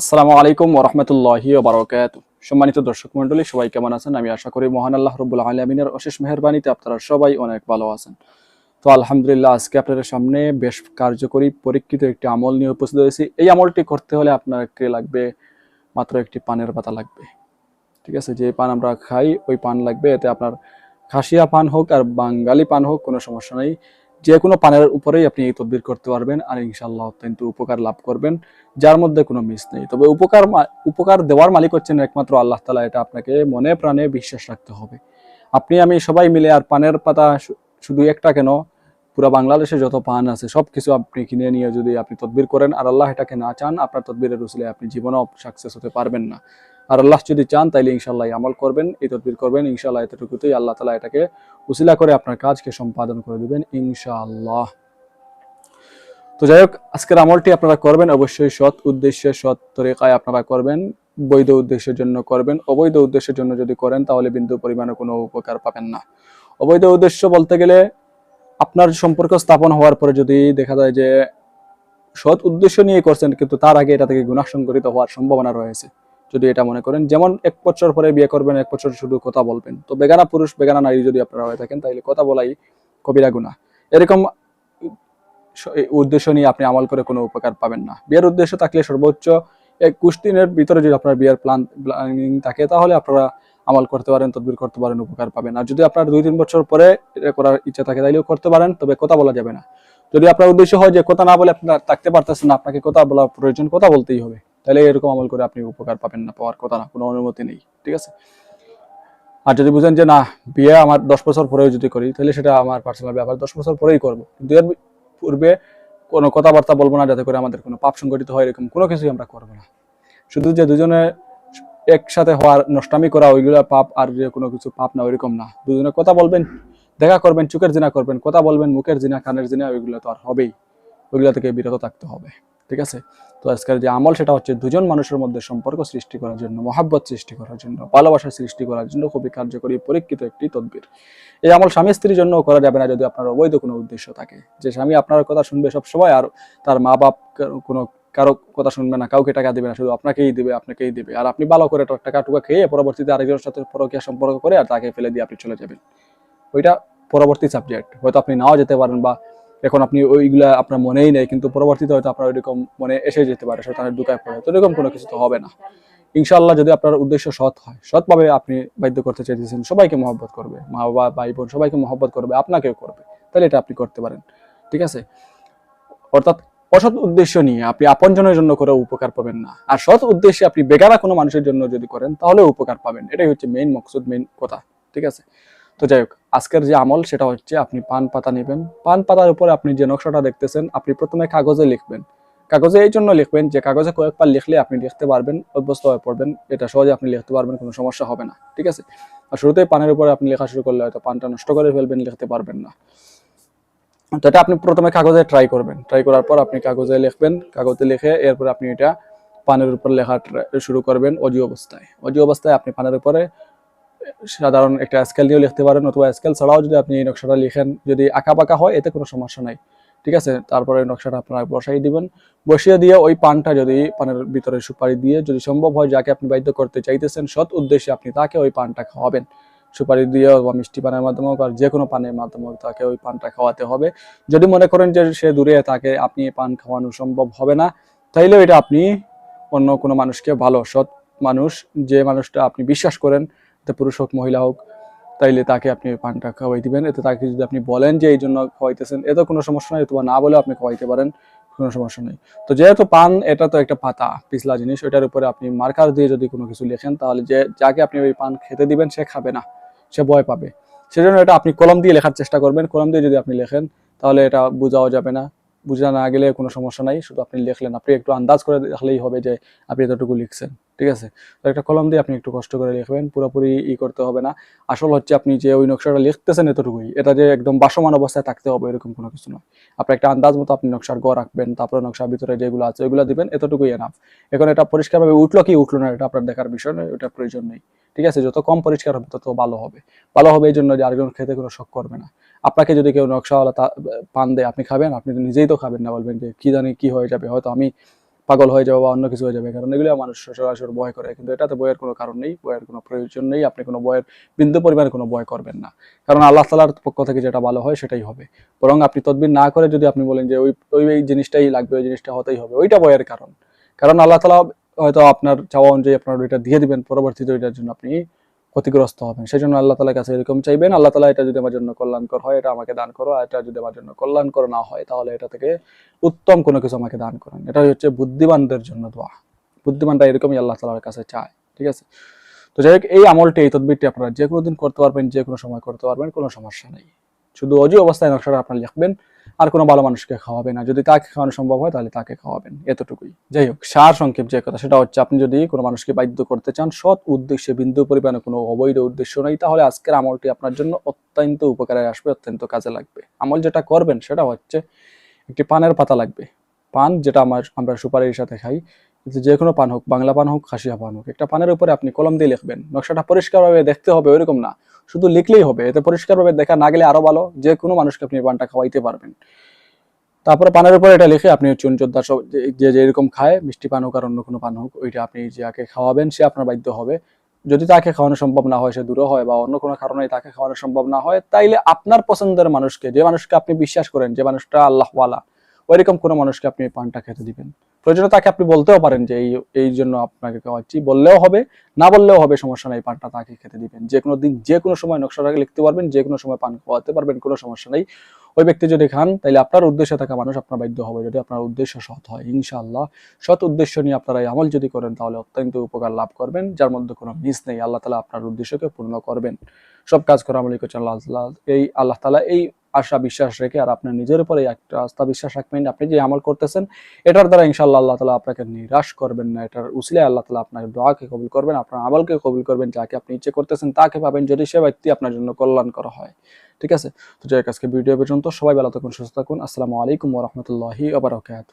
আসসালামু আলাইকুম ওরহমতুল্লাহি বারকাত সম্মানিত দর্শক মন্ডলী সবাই কেমন আছেন? আমি আশা করি মহান আল্লাহ রবুল আলমিনের অশেষ মেহরবানিতে আপনারা সবাই অনেক ভালো আছেন। তো আলহামদুলিল্লাহ, আজকে আপনাদের সামনে বেশ কার্যকরী, পরীক্ষিত একটি আমল নিয়ে উপস্থিত হয়েছি। এই আমলটি করতে হলে আপনাকে লাগবে মাত্র একটি পানের পাতা লাগবে। ঠিক আছে, যে পান আমরা খাই, ওই পান লাগবে। এতে আপনার খাসিয়া পান হোক আর বাঙালি পান হোক, কোনো সমস্যা নেই। যে কোনো পানের উপরেই আপনি এই তদবির করতে পারবেন আর ইনশাল্লাহ অত্যন্ত উপকার লাভ করবেন, যার মধ্যে কোনো মিস নেই। তবে উপকার উপকার দেওয়ার মালিক হচ্ছেন একমাত্র আল্লাহ তালা এটা আপনাকে মনে প্রাণে বিশ্বাস রাখতে হবে। আপনি, আমি সবাই মিলে আর পানের পাতা শুধু একটা কেন, পুরো বাংলাদেশে যত পান আছে সব কিছু আপনি কিনে নিয়ে যদি আপনি তদবির করেন আর আল্লাহ এটাকে না চান, আপনার তদবিরের রসুলে আপনি জীবনেও সাকসেস হতে পারবেন না। আর আল্লাহ যদি চান, তাইলে ইনশাল্লাহ আমল করবেন, এই তদবির করবেন। ইনশাল্লাহ এতটুকুতেই আল্লাহ তালা এটাকে উসিলা করে আপনার কাজকে সম্পাদন করে দিবেন, ইনশাআল্লাহ। তো যাই হোক, আজকের আমলটি আপনারা করবেন, অবশ্যই সৎ উদ্দেশ্যে, সৎ তরিকায় আপনারা করবেন, বৈধ উদ্দেশ্যের জন্য করবেন। অবৈধ উদ্দেশ্যের জন্য যদি করেন, তাহলে বিন্দু পরিমাণে কোনো উপকার পাবেন না। অবৈধ উদ্দেশ্য বলতে গেলে আপনার সম্পর্ক স্থাপন হওয়ার পরে যদি দেখা যায় যে সৎ উদ্দেশ্য নিয়ে করছেন, কিন্তু তার আগে এটা থেকে গুণা সংঘটিত হওয়ার সম্ভাবনা রয়েছে। যদি এটা মনে করেন। যেমন এক বছর পরে বিয়ে করবেন, এক বছর শুধু কথা বলবেন। তো বেগানা পুরুষ, বেগানা নারী যদি আপনারা হয়ে থাকেন, তাহলে কথা বলাই কবিরা গুণা এরকম উদ্দেশ্য নিয়ে আপনি আমল করে কোনো উপকার পাবেন না। বিয়ের উদ্দেশ্য থাকলে সর্বোচ্চ একুশ দিনের ভিতরে যদি আপনার বিয়ের প্ল্যান প্ল্যানিং থাকে, তাহলে আপনারা আমল করতে পারেন, তদবির করতে পারেন, উপকার পাবেন। আর যদি আপনার দুই, তিন বছর পরে এটা করার ইচ্ছা থাকে, তাইলেও করতে পারেন, তবে কথা বলা যাবে না। যদি আপনার উদ্দেশ্য হয় যে কথা না বলে আপনার থাকতে পারতেছেন না, আপনাকে কথা বলা প্রয়োজন, কথা বলতেই হবে। তাহলে এরকম আমল করে আপনি উপকার পাবেন না, পাওয়ার কথা না, কোনো অনুমতি নেই, ঠিক আছে? আর যদি বুঝেন যে না, বিয়ে আমার দশ বছর পরেও যদি করি, তাহলে সেটা আমার পার্সোনাল ব্যাপার, দশ বছর পরেই করব। কিন্তু এর পূর্বে কোনো কথাবার্তা বলব না, যাতে করে আমাদের কোনো পাপ সংগঠিত হয়, এরকম কোনো কিছুই আমরা করব না। শুধু যে দুজনে একসাথে হওয়ার নষ্টামি করা, ওইগুলো পাপ আর যে কোনো কিছু পাপ না, ওইরকম না। দুজনে কথা বলবেন, দেখা করবেন, চোখের জিনা করবেন, কথা বলবেন, মুখের জিনা, কানের জিনা, ওইগুলো তো আর হবেই। ওইগুলো থেকে বিরত থাকতে হবে, ঠিক আছে? তো আজকের যে আমল সেটা হচ্ছে দুজন মানুষের মধ্যে সম্পর্ক সৃষ্টি করার জন্য, মহাব্বত সৃষ্টি করার জন্য, ভালোবাসা সৃষ্টি করার জন্য খুবই কার্যকরী, পরীক্ষিত একটি তদবির। এই আমল স্বামী স্ত্রীর জন্য করা যাবে না যদি আপনার অবৈধ কোনো উদ্দেশ্য থাকে। যে স্বামী আপনার কথা শুনবে সব সময় আর তার মা বাপ কোনো কারও কথা শুনবে না, কাউকে টাকা দেবে না, শুধু আপনাকেই দেবে আপনাকেই দেবে। আর আপনি ভালো করে টাকা টুকা খেয়ে পরবর্তীতে আরেকজনের সাথে পরকীয়া সম্পর্ক করে আর তাকে ফেলে দিয়ে আপনি চলে যাবেন। ওইটা পরবর্তী সাবজেক্ট হয়তো আপনি নাও যেতে পারেন বা এখন আপনি ওইগুলা আপনার মনেই নেই, কিন্তু পরবর্তীতে হয়তো আপনার ওইরকম মনে এসে যেতে পারে, শয়তানের দুকায় পড়ে। তো এরকম কোনো কিছু তো হবে না। ইনশাআল্লাহ যদি আপনার উদ্দেশ্য সৎ হয়, সৎভাবে আপনি বাধ্য করতে চাইতেছেন, সবাইকে মহব্বত করবে। মা, বাবা, ভাই, বোন সবাইকে মহব্বত করবে, আপনাকেও করবে। তাহলে এটা আপনি করতে পারেন। ঠিক আছে? অর্থাৎ অসৎ উদ্দেশ্য নিয়ে আপনি আপনজনের জন্য করে উপকার পাবেন না। আর সৎ উদ্দেশ্যে আপনি বেগারা কোনো মানুষের জন্য যদি করেন তাহলে উপকার পাবেন। এটাই হচ্ছে মেইন মকসুদ মেইন কথা। ঠিক আছে? তো যাই হোক, আজকের যে আমল সেটা হচ্ছে আপনি পান পাতা নেবেন। পান পাতার উপরে আপনি যে নকশাটা দেখতেছেন, আপনি প্রথমে কাগজে লিখবেন। কাগজে এই জন্য লিখবেন যে কাগজে কয়েকবার লিখলে আপনি লিখতে পারবেন, অভ্যস্ত হয়ে পড়বেন। এটা সহজে আপনি লিখতে পারবেন, কোনো সমস্যা হবে না, ঠিক আছে? আর শুরুতেই পানের উপরে আপনি লেখা শুরু করলে হয়তো পানটা নষ্ট করে ফেলবেন, লিখতে পারবেন না। তো এটা আপনি প্রথমে কাগজে ট্রাই করবেন। ট্রাই করার পর আপনি কাগজে লিখবেন। কাগজে লিখে এরপর আপনি এটা পানের উপর লেখা শুরু করবেন অজি অবস্থায়। অজি অবস্থায় আপনি পানের উপরে সাধারণ একটা স্কেল দিয়েও লিখতে পারেন, অথবা স্কেল ছাড়াও যদি আপনি এই নকশাটা লিখেন, যদি আঁকা পাকা হয়, এতে কোনো সমস্যা নাই। ঠিক আছে? তারপরে নকশাটা আপনারা বসাই দিবেন। বসিয়ে দিয়ে ওই পানটা যদি পানের ভিতরে সুপারি দিয়ে যদি সম্ভব হয়, যাকে আপনি বাধ্য করতে চাইতেছেন, সৎ উদ্দেশ্যে আপনি তাকে ওই পানটা খাওয়াবেন। সুপারি দিয়ে বা মিষ্টি পানের মাধ্যমে হোক, আর যে কোনো পানের মাধ্যমে হোক তাকে ওই পানটা খাওয়াতে হবে। যদি মনে করেন যে সে দূরে তাকে আপনি পান খাওয়ানো সম্ভব হবে না, তাইলেও এটা আপনি অন্য কোনো মানুষকে ভালো, সৎ মানুষ, যে মানুষটা আপনি বিশ্বাস করেন এতে পুরুষ হোক, মহিলা হোক, তাইলে তাকে আপনি পানটা খাওয়াই দিবেন। এতে তাকে যদি আপনি বলেন যে এই জন্য খাওয়াইতেছেন এতে কোনো সমস্যা নেই, অথবা না বলেও আপনি খাওয়াইতে পারেন, কোনো সমস্যা নেই। তো যেহেতু পান, এটা তো একটা পাতা, পিছলা জিনিস, ওইটার উপরে আপনি মার্কার দিয়ে যদি কোনো কিছু লেখেন, তাহলে যে যাকে আপনি ওই পান খেতে দিবেন, সে খাবে না, সে ভয় পাবে। সেজন্য এটা আপনি কলম দিয়ে লেখার চেষ্টা করবেন। কলম দিয়ে যদি আপনি লেখেন, তাহলে এটা বোঝাও যাবে না। বোঝা না গেলে কোনো সমস্যা নাই, শুধু আপনি লিখলেন। আপনি একটু আন্দাজ করে দেখলেই হবে যে আপনি এতটুকু লিখছেন। ঠিক আছে? তো একটা কলম দিয়ে আপনি একটু কষ্ট করে লিখবেন, পুরোপুরি ই করতে হবে না। আসল হচ্ছে আপনি যে ওই নকশাটা লিখতেছেন এতটুকুই, এটা যে একদম বাসমান অবস্থায় থাকতে হবে এরকম কোনো কিছু নয়। আপনি একটা আন্দাজ মতো আপনি নকশার গড় রাখবেন তারপরে নকশার ভিতরে যেগুলো আছে ওইগুলো দিবেন, এতটুকুই এনাফ এখন এটা পরিষ্কারভাবে উঠল কি উঠল না, এটা আপনার দেখার বিষয় নয় ওটা প্রয়োজন নেই। ঠিক আছে? যত কম পরিষ্কার হবে, তত ভালো হবে। ভালো হবে এই জন্য যে আরেকজন খেতে কোনো শখ করবে না। আপনাকে যদি কেউ নকশাওয়ালা পান দেয়, আপনি খাবেন, আপনি নিজেই তো খাবেন না, বলবেন যে কি জানি কি হয়ে যাবে, হয়তো আমি পাগল হয়ে যাবে বা অন্য কিছু হয়ে যাবে, কারণ এগুলো মানুষ সচরাচর ভয় করে। কিন্তু এটাতে ভয়ের কোনো কারণ নেই, ভয়ের কোনো প্রয়োজন নেই, আপনি কোনো ভয়ের, বিন্দু পরিমাণে কোনো ভয় করবেন না। কারণ আল্লাহ তালার পক্ষ থেকে যেটা ভালো হয় সেটাই হবে। বরং আপনি তদবির না করে যদি আপনি বলেন যে ওই ওই জিনিসটাই লাগবে, ওই জিনিসটা হতেই হবে, ওইটা ভয়ের কারণ। কারণ আল্লাহ তালা হয়তো আপনার চাওয়া অনুযায়ী আপনার ওইটা দিয়ে দিবেন, পরবর্তীতে ওইটার জন্য আপনি ক্ষতিগ্রস্ত হবেন। সেই জন্য আল্লাহ তালার কাছে এরকম চাইবেন, আল্লাহ তালা এটা যদি আমার জন্য কল্যাণকর হয়, এটা আমাকে দান করো, আর এটা যদি আমার জন্য কল্যাণকর না হয়, তাহলে এটা থেকে উত্তম কোনো কিছু আমাকে দান করেন। এটা হচ্ছে বুদ্ধিমানদের জন্য দোয়া। বুদ্ধিমানরা এরকমই আল্লাহ তালার কাছে চায়, ঠিক আছে? তো যাই হোক, এই আমলটি, এই তদবিরটি আপনারা যে কোনো দিন করতে পারবেন যে কোনো সময় করতে পারবেন, কোনো সমস্যা নেই। শুধু অজি অবস্থায় নকশাটা আপনার লিখবেন আর কোনো ভালো মানুষকে খাওয়াবে না। যদি তাকে খাওয়ানো সম্ভব হয়, তাহলে তাকে খাওয়াবেন। এতটুকুই। যাই হোক, সার সংক্ষেপ যে কথা, সেটা হচ্ছে আপনি যদি কোনো মানুষকে বাধ্য করতে চান, সৎ উদ্দেশ্যে, বিন্দু পরিমাণে কোনো অবৈধ উদ্দেশ্য নেই, তাহলে আজকের আমলটি আপনার জন্য অত্যন্ত উপকারে আসবে, অত্যন্ত কাজে লাগবে। আমল যেটা করবেন, সেটা হচ্ছে একটি পানের পাতা লাগবে। পান যেটা আমার, আমরা সুপারির সাথে খাই যে কোনো পান হোক, বাংলা পান হোক, খাসিয়া পান হোক, একটা পানের উপরে আপনি কলম দিয়ে লিখবেন। নকশাটা পরিষ্কারভাবে দেখতে হবে, ওইরকম না। শুধু লিখলেই হবে। এতে পরিষ্কারভাবে দেখা না গেলে আরও ভালো। যে কোনো মানুষকে আপনি পানটা খাওয়াইতে পারবেন। তারপরে পানের উপরে এটা লিখে আপনি চুন যোদ্ধা সব যে- যে যেরকম খায়, মিষ্টি পান হোক আর অন্য কোনো পান হোক, ওইটা আপনি যাকে খাওয়াবেন সে আপনার বাধ্য হবে। যদি তাকে খাওয়ানো সম্ভব না হয়, সে দূরে হয় বা অন্য কোনো কারণে তাকে খাওয়ানো সম্ভব না হয়, তাইলে আপনার পছন্দের মানুষকে, যে মানুষকে আপনি বিশ্বাস করেন, যে মানুষটা আল্লাহওয়ালা ওইরকম কোনো মানুষকে আপনি পানটা খেতে দিবেন। প্রয়োজনে তাকে আপনি বলতেও পারেন যে এই এই জন্য আপনাকে খাওয়াচ্ছি। বললেও হবে, না বললেও হবে, সমস্যা নেই, পানটা তাকে খেতে দিবেন। যে কোনো দিন যে কোনো সময় নকশাটাকে লিখতে পারবেন যে কোনো সময় পান খাওয়াতে পারবেন, কোনো সমস্যা নেই। ওই ব্যক্তি যদি খান তাহলে আপনার উদ্দেশ্যে থাকা মানুষ আপনার বাধ্য হবে। যদি আপনার উদ্দেশ্য সৎ হয়, ইনশাআল্লাহ। সৎ উদ্দেশ্য নিয়ে আপনারা এই আমল যদি করেন, তাহলে অত্যন্ত উপকার লাভ করবেন, যার মধ্যে কোনো মিস নেই। আল্লাহ তালা আপনার উদ্দেশ্যকে পূর্ণ করবেন। সব কাজ করা আমলি করছেন, আল্লাহ। এই, আল্লাহ তালা এই আশা বিশ্বাস রেখে আর আপনার নিজের উপরে একটা আস্থা বিশ্বাস রাখবেন, আপনি যে আমল করতেছেন, এটার দ্বারা ইনশাল্লাহ আল্লাহ তালা আপনাকে নিরাশ করবেন না। এটার উসলে আল্লাহ তালা আপনার দোয়াকে কবুল করবেন, আপনার আমলকে কবুল করবেন, যাকে আপনি ইচ্ছে করতেছেন তাকে পাবেন যদি সে ব্যক্তি আপনার জন্য কল্যাণ করা হয়। ঠিক আছে? তো যাই আজকে ভিডিও পর্যন্ত সবাই ভালো থাকুন, সুস্থ থাকুন। আসসালামু আলাইকুম ওরহমতুল্লাহি আবরাকাত